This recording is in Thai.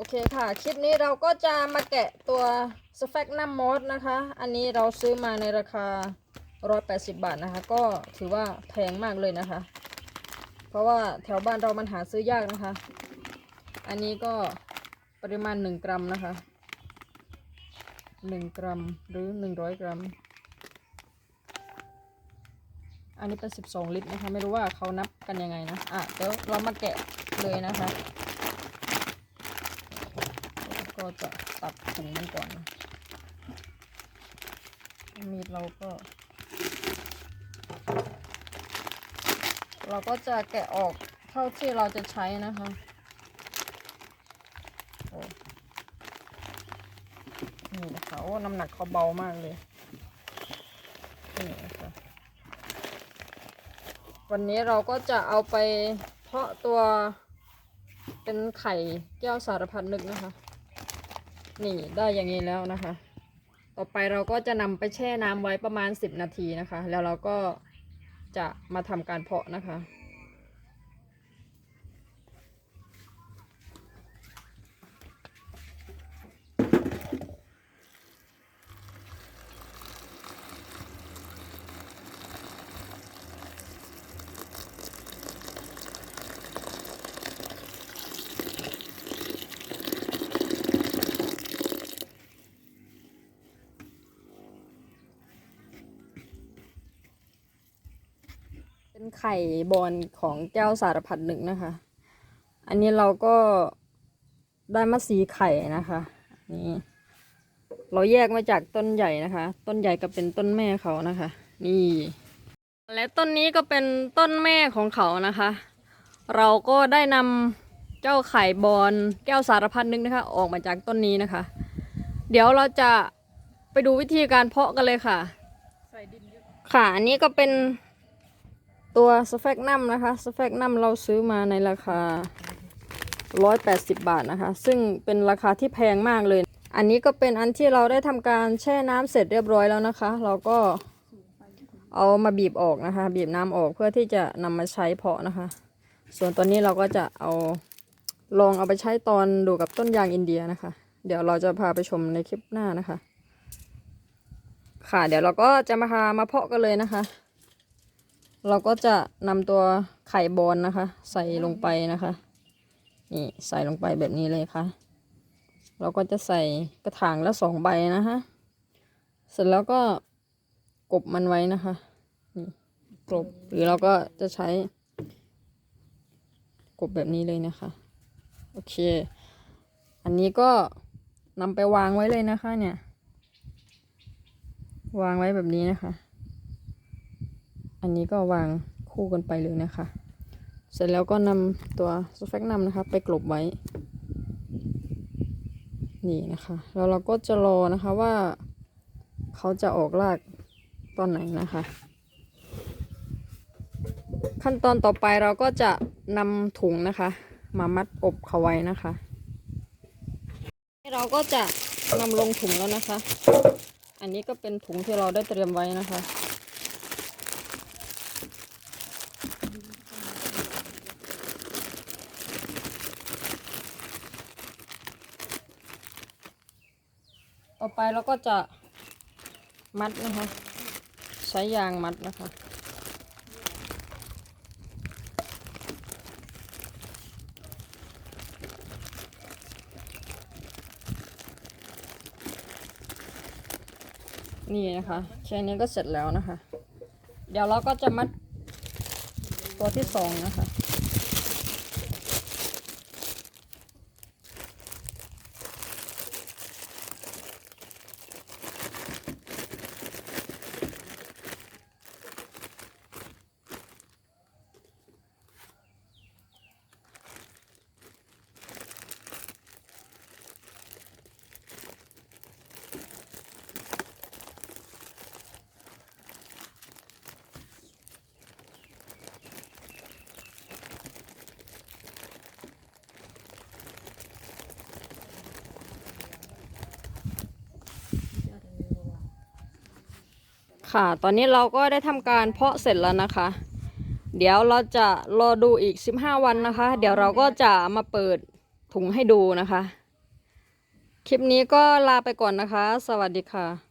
โอเคค่ะ คลิปนี้เราก็จะมาแกะตัวสเฟกนัมมอสนะคะ อันนี้เราซื้อมาในราคา 180 บาทนะคะ ก็ถือว่าแพงมากเลยนะคะ เพราะว่าแถวบ้านเรามันหาซื้อยากนะคะ อันนี้ก็ปริมาณ 1 กรัมนะคะ 1 กรัมหรือ 100 กรัม อันนี้เป็น 12 ลิตรนะคะ ไม่รู้ว่าเขานับกันยังไงนะ อะ เดี๋ยวเรามาแกะเลยนะคะ ก็จะตัดถุงมันก่อนนะมีดเราก็ เราก็จะแกะออกเท่าที่เราจะใช้นะคะโอ้นี่นะคะโอ้น้ำหนักเขาเบามากเลยนี่นะคะวันนี้เราก็จะเอาไปเพาะตัวเป็นไข่แก้วสารพัดนึกนะคะ นี่ได้อย่างนี้แล้วนะคะ ต่อไปเราก็จะนำไปแช่น้ำไว้ประมาณ 10 นาทีนะคะ แล้วเราก็จะมาทำการเพาะนะคะ เป็นไข่บอลของแก้วสารพัดหนึ่งนะคะ อันนี้เราก็ได้มาสีไข่นะคะนี่เราแยกมาจากต้นใหญ่นะคะ ต้นใหญ่ก็เป็นต้นแม่เขานะคะ นี่ และต้นนี้ก็เป็นต้นแม่ของเขานะคะ เราก็ได้นำเจ้าไข่บอลแก้วสารพัดนึงนะคะ ออกมาจากต้นนี้นะคะ เดี๋ยวเราจะไปดูวิธีการเพาะกันเลยค่ะค่ะ อันนี้ก็เป็น ตัวสเฟกนัมนะคะสเฟกนัมเราซื้อมาในราคา 180 บาทนะคะ ซึ่งเป็นราคาที่แพงมากเลย อันนี้ก็เป็นอันที่เราได้ทำการแช่น้ำเสร็จเรียบร้อยแล้วนะคะ เราก็เอามาบีบออกนะคะ บีบน้ำออกเพื่อที่จะนำมาใช้เพาะนะคะ ส่วนตัวนี้เราก็จะเอาลองเอาไปใช้ตอนดูกับต้นยางอินเดียนะคะ เดี๋ยวเราจะพาไปชมในคลิปหน้านะคะ ค่ะ เดี๋ยวเราก็จะมาพามาเพาะกันเลยนะคะ เราก็จะนำตัวไข่บอลนะคะ ใส่ลงไปนะคะนี่ใส่ลงไปแบบนี้เลยค่ะ เราก็จะใส่กระถางละสองใบนะคะ เสร็จแล้วก็กบมันไว้นะคะนี่กบหรือเราก็จะใช้ กบแบบนี้เลยนะคะ โอเค อันนี้ก็นำไปวางไว้เลยนะคะ เนี่ย วางไว้แบบนี้นะคะ อันนี้ก็วางคู่กันไปเลยนะคะ เสร็จแล้วก็นำตัวสเฟกนัมนะคะ ไปกลบไว้ นี่นะคะ แล้วเราก็จะรอนะคะว่า เขาจะออกรากตอนไหนนะคะ ขั้นตอนต่อไปเราก็จะนำถุงนะคะ มามัดอบเขาไว้นะคะเราก็จะนำลงถุงแล้วนะคะ อันนี้ก็เป็นถุงที่เราได้เตรียมไว้นะคะ ต่อไปเราก็จะมัดนะคะ ใช้ยางมัดนะคะ นี่นะคะแค่นี้ก็เสร็จแล้วนะคะ เดี๋ยวเราก็จะมัดตัวที่สองนะคะ ค่ะ ตอนนี้เราก็ได้ทำการเพาะเสร็จแล้วนะคะ เดี๋ยวเราจะรอดูอีก 15 วันนะคะ เดี๋ยวเราก็จะมาเปิดถุงให้ดูนะคะ คลิปนี้ก็ลาไปก่อนนะคะ สวัสดีค่ะ